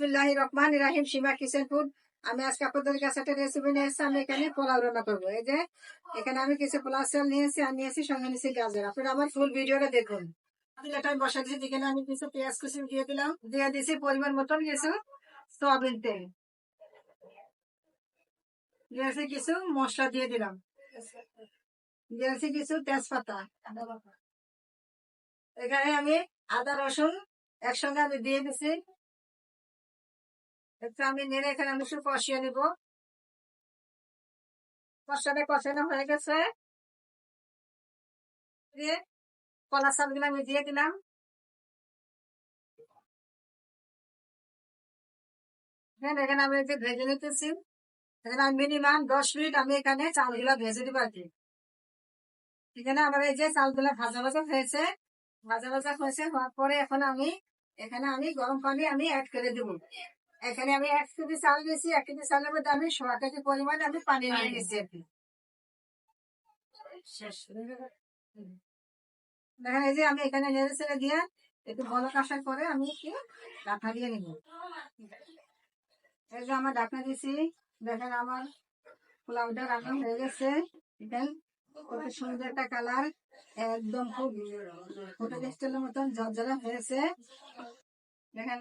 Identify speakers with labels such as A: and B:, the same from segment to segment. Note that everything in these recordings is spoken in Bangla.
A: বিসমিল্লাহ রহমান রাহিম, সীমা আমি আজকে আপনাদের কাছে একটা রেসিপি নিয়ে এসেছি, আমি এখানে পোলাও রান্না করব। এই যে, এখানে আমি কিছু পোলাও চাল নিয়েছি, আর নিয়েছি সঙ্গে নিয়েছি গাজর। আপনারা আমার ফুল ভিডিওটা দেখুন। আমি বসা দিয়েছি, যেখানে আমি কিছু পেঁয়াজ কুচি দিয়ে দিলাম। দিয়ে দিয়েছি পরিমাণ মতন কিছু সয়াবিন তেল। দিয়েছি কিছু মশলা দিয়ে দিলাম। দিয়েছি কিছু তেজপাতা। এখানে আমি আদা, রসুন একসঙ্গে আমি দিয়ে দিছি একটু আমি নেড়ে এখানে আমি একটু কষিয়ে নিব। কষাটা কষানো হয়ে গেছে। দিয়ে কলা চালগুলো আমি দিয়ে দিলাম। এখানে আমি একটু ভেজে নিতেছি। এখানে আমি মিনিমাম দশ মিনিট আমি এখানে চালগুলো ভেজে দিব আর কি। এখানে আমার এই যে চালগুলো ভাজা ভাজা হয়েছে। ভাজা ভাজা হয়েছে, হওয়ার পরে এখন আমি এখানে আমি গরম পানি আমি অ্যাড করে দেবো। এখানে আমি এক কেজি চাল দিয়েছি এক কেজি চালের মধ্যে আমি সোয়া কেজি পরিমাণে আমি পানি নিয়ে গেছি আর কি দেখেন এই যে আমি এখানে নেড়ে ছেড়ে দিয়ে একটু বলক আসার পরে আমি কি ডাকনা দিয়ে নিব। এই যে আমার ডাকনা দিয়েছি দেখেন আমার পোলাওটা রান্না হয়ে গেছে। দেখেন কত সুন্দর একটা কালার একদম খুব হোটেল স্টাইলের মতন ঝরঝরা হয়েছে। দেখেন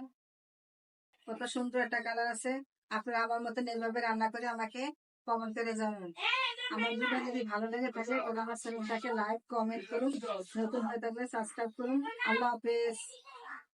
A: কত সুন্দর একটা কালার আছে। আপনারা আমার মতন এইভাবে রান্না করে আমাকে কমেন্ট করে জানাবেন। আমার ভিডিও যদি ভালো লেগে থাকে ওরা আমার চ্যানেলটাকে লাইক কমেন্ট করুন। নতুন হয়ে থাকলে সাবস্ক্রাইব করুন। আল্লাহ হাফেজ।